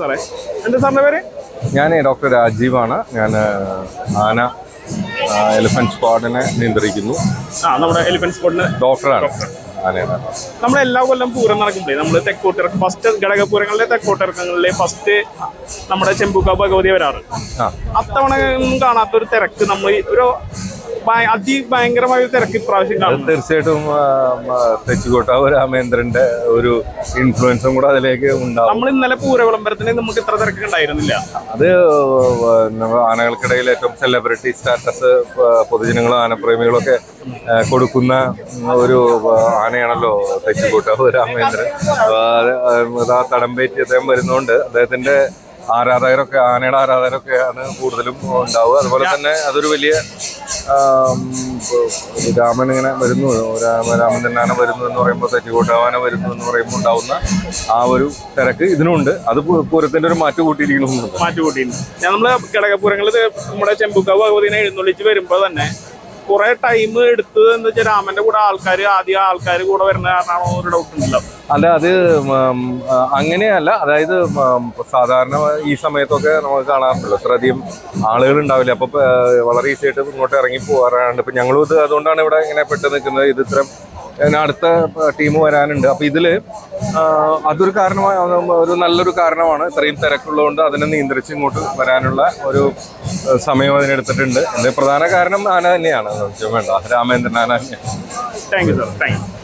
സാറേ എന്താ സാറിന്റെ പേര് ഞാൻ ഡോക്ടർ രാജീവാണ്. ഞാൻ ആന എലിഫന്റ് സ്ക്വാഡിനെ നിയന്ത്രിക്കുന്നു. ആ നമ്മുടെ എലിഫന്റ് ഡോക്ടറാണ് നമ്മൾ എല്ലാ കൊല്ലം പൂരം നടക്കുമ്പോഴേ നമ്മൾ തെക്കോട്ടിറക്കം ഫസ്റ്റ് ഘടകപൂരങ്ങളിലെ തെക്കോട്ടിറക്കങ്ങളിലെ ഫസ്റ്റ് നമ്മുടെ ചെമ്പുക്ക ഭഗവതി വരാറ്. അത്തവണ കാണാത്തൊരു തിരക്ക് നമ്മൾ ഒരു അതിഭയങ്കരമായ തിരക്ക് ഇപ്രാവശ്യം തീർച്ചയായിട്ടും തെച്ചിക്കോട്ടാവ് രാമേന്ദ്രന്റെ ഒരു ഇൻഫ്ലുവൻസും കൂടെ അതിലേക്ക് ഉണ്ടാവും. നമ്മൾ ഇന്നലെ പൂര വിളംബരത്തിന് നമുക്ക് ഇത്ര തിരക്ക് ഉണ്ടായിരുന്നില്ല അത് ആനകൾക്കിടയിൽ ഏറ്റവും സെലിബ്രിറ്റി സ്റ്റാറ്റസ് പൊതുജനങ്ങളും ആനപ്രേമികളും ഒക്കെ കൊടുക്കുന്ന ഒരു ആനയാണല്ലോ തെച്ചിക്കോട്ടാവ് രാമേന്ദ്രൻ. ആ തടംപേറ്റി അദ്ദേഹം വരുന്നതുകൊണ്ട് അദ്ദേഹത്തിന്റെ ആരാധകരൊക്കെ ആനയുടെ ആരാധകരൊക്കെയാണ് കൂടുതലും ഉണ്ടാവുക. അതുപോലെ തന്നെ അതൊരു വലിയ രാമൻ ഇങ്ങനെ വരുന്നു. രാമ രാമൻ തന്നെയാണ് വരുന്നു എന്ന് പറയുമ്പോൾ തെച്ചിക്കോട്ടാവാന വരുന്നു എന്ന് പറയുമ്പോൾ ഉണ്ടാവുന്ന ആ ഒരു തിരക്ക് ഇതിനുണ്ട്. അത് പൂരത്തിന്റെ ഒരു മാറ്റു കൂട്ടിയിരിക്കണമെന്നുണ്ട് മാറ്റു കൂട്ടിയിരുന്നു നമ്മൾ ഘടകപൂരങ്ങളിൽ നമ്മുടെ ചെമ്പുക്കാവ് ഭഗവതിനെ എഴുന്നള്ളിച്ച് വരുമ്പോൾ തന്നെ കുറെ ടൈം എടുത്തു എന്ന് വെച്ചാൽ രാമന്റെ കൂടെ ആൾക്കാർ ആദ്യം ആൾക്കാർ കൂടെ വരുന്ന കാരണമാണോ ഒരു ഡൗട്ട് ഉണ്ടല്ലോ. അല്ല അത് അങ്ങനെയല്ല. അതായത് സാധാരണ ഈ സമയത്തൊക്കെ നമ്മൾ കാണാറുണ്ടല്ലോ. അത്രയധികം ആളുകൾ ഉണ്ടാവില്ല. അപ്പൊ വളരെ ഈസി ആയിട്ട് ഇങ്ങോട്ട് ഇറങ്ങി പോകാറുണ്ട് ഇപ്പൊ ഞങ്ങളും ഇത് അതുകൊണ്ടാണ് ഇവിടെ ഇങ്ങനെ പെട്ട് നിൽക്കുന്നത്. ഇത് ഇത്രയും അടുത്ത ടീം വരാനുണ്ട്. അപ്പോൾ ഇതിൽ ആ, അതൊരു കാരണമായ ഒരു നല്ലൊരു കാരണമാണ്. ഇത്രയും തിരക്കുള്ളതുകൊണ്ട് അതിനെ നിയന്ത്രിച്ച് ഇങ്ങോട്ട് വരാനുള്ള ഒരു സമയം അതിനെടുത്തിട്ടുണ്ട് എന്റെ പ്രധാന കാരണം ആന തന്നെയാണ്. വേണ്ട. രാമേന്ദ്രൻ ആന തന്നെയാണ്. Thank you sir thank you